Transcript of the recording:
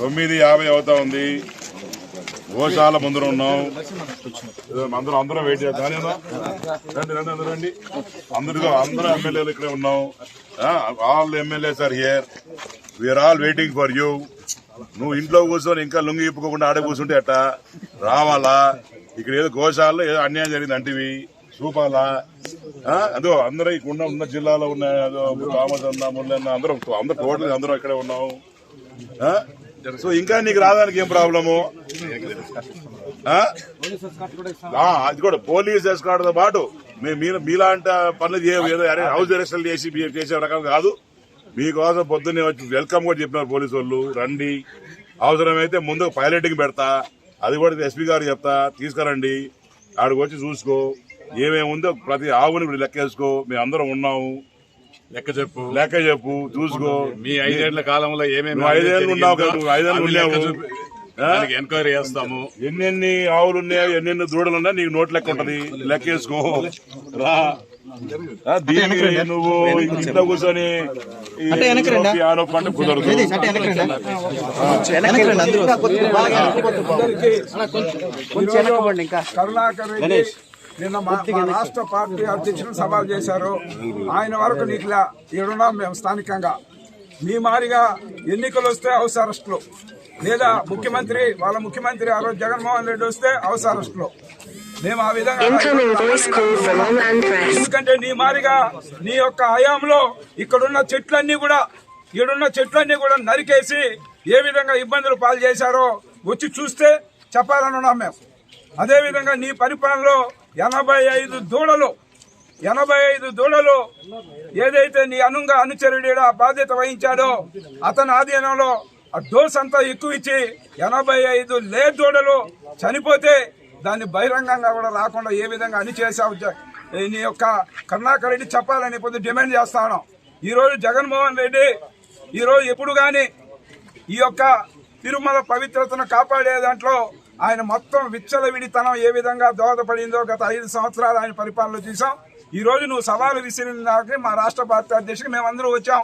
తొమ్మిది యాభై అవుతా ఉంది. గోశాల ముందర ఉన్నాం. ఏదో అందరూ అందరం వెయిట్ చేద్దాం రండి రండి అందరూ రండి. అందరితో అందరూ ఎమ్మెల్యేలు ఇక్కడే ఉన్నాం. All MLAs are here we are all waiting for you నువ్వు ఇంట్లో కూర్చొని ఇంకా లుంగి ఇప్పుకోకుండా ఆడే కూర్చుంటే అట్ట రావాలా? ఇక్కడ ఏదో గోశాలలో ఏదో అన్యాయం జరిగింది అంటివి. చూపాలా? అదో అందరూ ఇక్కడ ఉన్న ఉన్న జిల్లాలో ఉన్న రామచంద్ర మురళన్న అందరూ అందరూ టోటల్ అందరూ ఇక్కడే ఉన్నాం. సో ఇంకా నీకు రావడానికి ఏం ప్రాబ్లము? అది కూడా పోలీస్ ఎస్కార్డ్తో పాటు మీరు మీలాంటి పనులు చేయ ఏదో అరే హౌస్ అరెస్టులు చేసి చేసే రకం కాదు. మీకోసం పొద్దున్నే వచ్చి వెల్కమ్ కూడా చెప్పినారు పోలీసు వాళ్ళు. రండి. అవసరమైతే ముందు పైలటింగ్ పెడతా. అది కూడా ఎస్పీ గారు చెప్తా. తీసుకురండి. ఆడికి వచ్చి చూసుకో. ఏమేమి ఉందో ప్రతి ఆవుని ఇప్పుడు లెక్కేసుకో. మేము అందరం ఉన్నాము. లెక్క చెప్పు. లెక్క చెప్పు చూసుకో. మీ ఐదేళ్ళ కాలంలో ఏమేమి నువ్వు ఐదేళ్ళు ఉన్నావు కదా, నువ్వు ఐదేళ్ళు లెక్క ఉన్నావు. ఎంక్వైరీ చేస్తాము. ఎన్నెన్ని ఆవులు ఉన్నాయో ఎన్నెన్ని దూడలు ఉన్నాయో నీకు నోట్ లెక్క ఉంటది. లెక్కేసుకో రా. ఆ, దీనికి నువ్వు ఇంట్లో కూర్చొని ఈ నొప్పి, ఆ. నొప్పి అంటే కుదరదు కరుణాకర్ నిన్న మా రాష్ట్ర పార్టీ అధ్యక్షులు సవాల్ చేశారు. ఆయన వరకు నీకు ఇలా ఈడున్నాం మేము స్థానికంగా. మీ మారిగా ఎన్నికలు వస్తే హౌస్ అరెస్టులు. లేదా ముఖ్యమంత్రి వాళ్ళ ముఖ్యమంత్రి ఆ రోజు జగన్మోహన్ రెడ్డి వస్తే హౌస్ అరెస్టులు. మేము ఆ విధంగా. ఎందుకంటే నీ మారిగా నీ యొక్క హయాంలో ఇక్కడున్న చెట్లన్నీ కూడా ఈడున్న చెట్లన్నీ కూడా నరికేసి ఏ విధంగా ఇబ్బందులు పాలు చేశారో వచ్చి చూస్తే చెప్పాలని ఉన్నాం మేము. అదే విధంగా నీ పరిపాలనలో ఎనభై ఐదు దూడలు ఎనభై ఐదు దూడలు ఏదైతే నీ అనుంగా అనుచరుడు బాధ్యత వహించాడో అతని ఆధీనంలో ఆ డోస్ అంతా ఎక్కువ ఇచ్చి ఎనభై ఐదు లే దూడలు చనిపోతే దాన్ని బహిరంగంగా కూడా రాకుండా ఏ విధంగా అని చేశావు నీ యొక్క కరుణాకర్ రెడ్డి చెప్పాలని ఇప్పుడు డిమాండ్ చేస్తాను. ఈరోజు జగన్మోహన్ రెడ్డి ఈరోజు ఎప్పుడు కానీ ఈ యొక్క తిరుమల పవిత్రతను కాపాడే దాంట్లో ఆయన మొత్తం విచ్చలవిడితనం ఏ విధంగా దోహదపడిందో గత ఐదు సంవత్సరాలు ఆయన పరిపాలన చూసాం ఈ రోజు నువ్వు సవాలు విసిరిన దానికి మా రాష్ట్ర పార్టీ అధ్యక్షుడు మేమందరూ వచ్చాం.